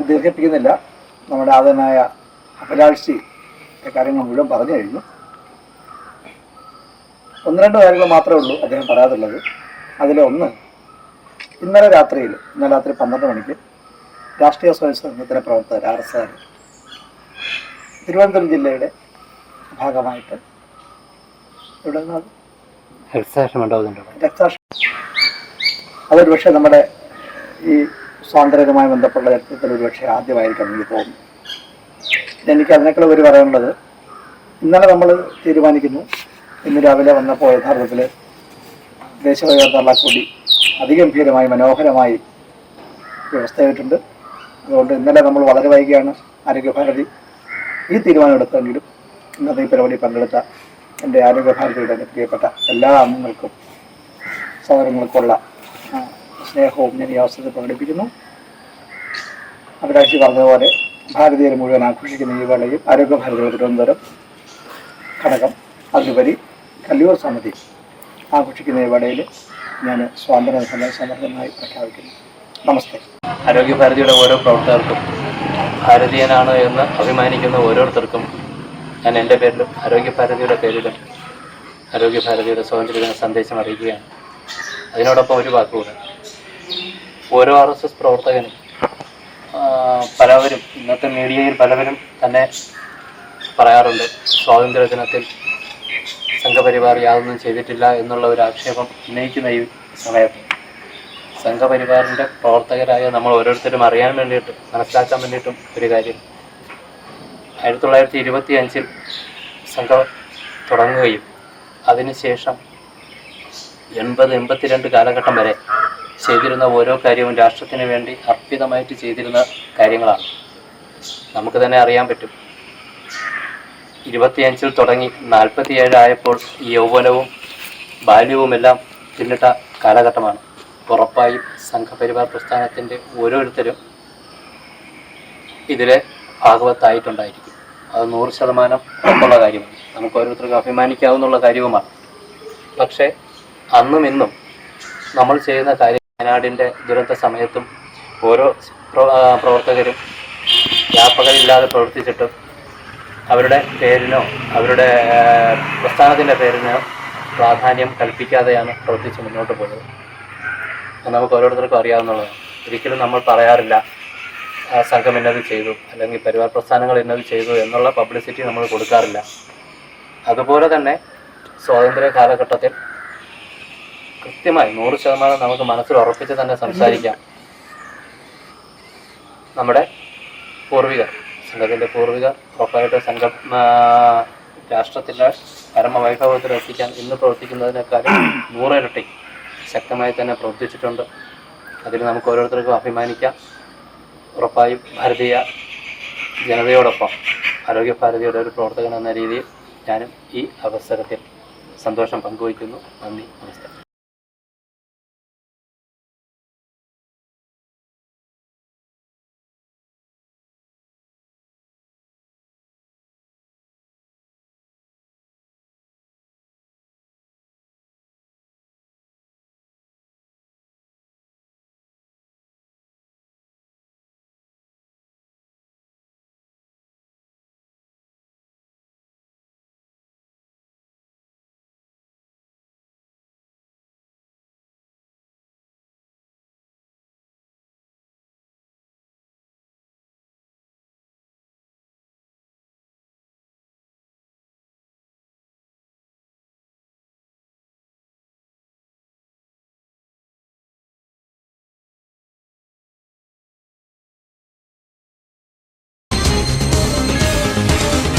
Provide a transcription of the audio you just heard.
ഞാൻ ദീർഘിപ്പിക്കുന്നില്ല. നമ്മുടെ ആദരനായ അഭിലാഷി കാര്യങ്ങൾ മുഴുവൻ പറഞ്ഞു കഴിഞ്ഞു. ഒന്ന് രണ്ട് കാര്യങ്ങൾ മാത്രമേ ഉള്ളൂ അദ്ദേഹം പറയാതുള്ളത് അതിലൊന്ന് ഇന്നലെ രാത്രിയിൽ ഇന്നലെ രാത്രി പന്ത്രണ്ട് മണിക്ക് രാഷ്ട്രീയ സ്വയം സംഘത്തിലെ പ്രവർത്തകർ ആർ എസ് ആർ തിരുവനന്തപുരം ജില്ലയുടെ ഭാഗമായിട്ട് ഇവിടെ രക്താക്ഷ അതൊരു പക്ഷേ നമ്മുടെ ഈ സ്വാതന്ത്ര്യവുമായി ബന്ധപ്പെട്ട ചരിത്രത്തിൽ ഒരു പക്ഷേ ആദ്യമായിരിക്കും എനിക്ക് തോന്നുന്നു എനിക്ക് അതിനേക്കാൾ ഒരു പറയാനുള്ളത് ഇന്നലെ നമ്മൾ തീരുമാനിക്കുന്നു. ഇന്ന് രാവിലെ വന്നപ്പോൾ യഥാർത്ഥത്തിൽ കൊടി അതിഗംഭീരമായി മനോഹരമായി വ്യവസ്ഥ ചെയ്തിട്ടുണ്ട് അതുകൊണ്ട് ഇന്നലെ നമ്മൾ വളരെ വൈകിയാണ് ആരോഗ്യഭാരതി ഈ തീരുമാനം എടുത്തെങ്കിലും ഇന്നത്തെ ഈ പരിപാടി പങ്കെടുത്ത എന്റെ ആരോഗ്യഭാരതിയുടെ പ്രിയപ്പെട്ട എല്ലാ അംഗങ്ങൾക്കും സഹോദരങ്ങൾക്കുള്ള സ്നേഹവും ഞാൻ ഈ അവസരത്തിൽ പ്രകടിപ്പിക്കുന്നു അഭിലാഷി പറഞ്ഞതുപോലെ ഭാരതീയർ മുഴുവൻ ആഘോഷിക്കുന്ന ഈ വേളയിൽ ആരോഗ്യഭാരതി തിരുവനന്തപുരം ഘടകം അതിലുപരി കല്ലൂർ സമിതി ആഘോഷിക്കുന്ന ഈ വേളയിൽ ഞാൻ സ്വാതന്ത്ര്യ സമർദ്ദമായി പ്രഖ്യാപിക്കുന്നു. നമസ്തേ. ആരോഗ്യഭാരതിയുടെ ഓരോ പ്രവർത്തകർക്കും ഭാരതീയനാണ് എന്ന് അഭിമാനിക്കുന്ന ഓരോരുത്തർക്കും ഞാൻ എന്റെ പേരിലും ആരോഗ്യഭാരതിയുടെ പേരിലും ആരോഗ്യഭാരതിയുടെ സ്വാതന്ത്ര്യ സന്ദേശം അറിയിക്കുകയാണ്. അതിനോടൊപ്പം ഒരു വാക്കുകൂടെ. ഓരോ ആർ എസ് എസ് പ്രവർത്തകനും പലവരും ഇന്നത്തെ മീഡിയയിൽ പലവരും തന്നെ പറയാറുണ്ട് സ്വാതന്ത്ര്യ ദിനത്തിൽ സംഘപരിവാർ യാതൊന്നും ചെയ്തിട്ടില്ല എന്നുള്ള ഒരു ആക്ഷേപം ഉന്നയിക്കുന്ന ഈ സമയത്ത് സംഘപരിവാറിന്റെ പ്രവർത്തകരായ നമ്മൾ ഓരോരുത്തരും അറിയാൻ വേണ്ടിയിട്ട് മനസ്സിലാക്കാൻ വേണ്ടിയിട്ടും ഒരു കാര്യം. ആയിരത്തി തൊള്ളായിരത്തി ഇരുപത്തി അഞ്ചിൽ സംഘം തുടങ്ങുകയും അതിനുശേഷം എൺപത് എൺപത്തിരണ്ട് കാലഘട്ടം വരെ ചെയ്തിരുന്ന ഓരോ കാര്യവും രാഷ്ട്രത്തിന് വേണ്ടി അർപ്പിതമായിട്ട് ചെയ്തിരുന്ന കാര്യങ്ങളാണ്. നമുക്ക് തന്നെ അറിയാൻ പറ്റും. ഇരുപത്തിയഞ്ചിൽ തുടങ്ങി നാൽപ്പത്തിയേഴായപ്പോൾ യൗവനവും ബാല്യവുമെല്ലാം പിന്നിട്ട കാലഘട്ടമാണ്. ഉറപ്പായും സംഘപരിവാർ പ്രസ്ഥാനത്തിന്റെ ഓരോരുത്തരും ഇതിലെ ഭാഗവത്തായിട്ടുണ്ടായിരിക്കും. അത് നൂറ് ശതമാനം ഉറപ്പുള്ള കാര്യമാണ്. നമുക്ക് ഓരോരുത്തർക്കും അഭിമാനിക്കാവുന്ന കാര്യവുമാണ്. പക്ഷേ അന്നും ഇന്നും നമ്മൾ ചെയ്യുന്ന കാര്യം വയനാടിന്റെ ദുരന്ത സമയത്തും ഓരോ പ്രവർത്തകരും വ്യാപകമില്ലാതെ പ്രവർത്തിച്ചിട്ടും അവരുടെ പേരിനോ അവരുടെ പ്രസ്ഥാനത്തിന്റെ പേരിനോ പ്രാധാന്യം കൽപ്പിക്കാതെയാണ് പ്രവർത്തിച്ച് മുന്നോട്ട് പോയത്. നമുക്ക് ഓരോരുത്തർക്കും അറിയാവുന്നതാണ്. ഒരിക്കലും നമ്മൾ പറയാറില്ല സംഘം ഇന്നത് ചെയ്തു അല്ലെങ്കിൽ പരിവാർ പ്രസ്ഥാനങ്ങൾ ഇന്നത് ചെയ്തു എന്നുള്ള പബ്ലിസിറ്റി നമ്മൾ കൊടുക്കാറില്ല. അതുപോലെ തന്നെ സ്വാതന്ത്ര്യ കാലഘട്ടത്തിൽ കൃത്യമായി നൂറ് ശതമാനം നമുക്ക് മനസ്സിൽ ഉറപ്പിച്ച് തന്നെ സംസാരിക്കാം. നമ്മുടെ പൂർവികർ സംഘത്തിന്റെ പൂർവികർ ഉറപ്പായിട്ട് സംഘ രാഷ്ട്രത്തിന്റെ പരമ പരമവൈഭവത്തിൽ എത്തിക്കാൻ ഇന്ന് പ്രവർത്തിക്കുന്നതിനേക്കാളും നൂറിരട്ടി ശക്തമായി തന്നെ പ്രവർത്തിച്ചിട്ടുണ്ട്. അതിൽ നമുക്ക് ഓരോരുത്തർക്കും അഭിമാനിക്കാം. ഉറപ്പായും ഭാരതീയ ജനതയോടൊപ്പം ആരോഗ്യ ഭാരതിയുടെ ഒരു പ്രവർത്തകൻ എന്ന രീതിയിൽ ഞാനും ഈ അവസരത്തിൽ സന്തോഷം പങ്കുവയ്ക്കുന്നു. നന്ദി നമസ്കാരം.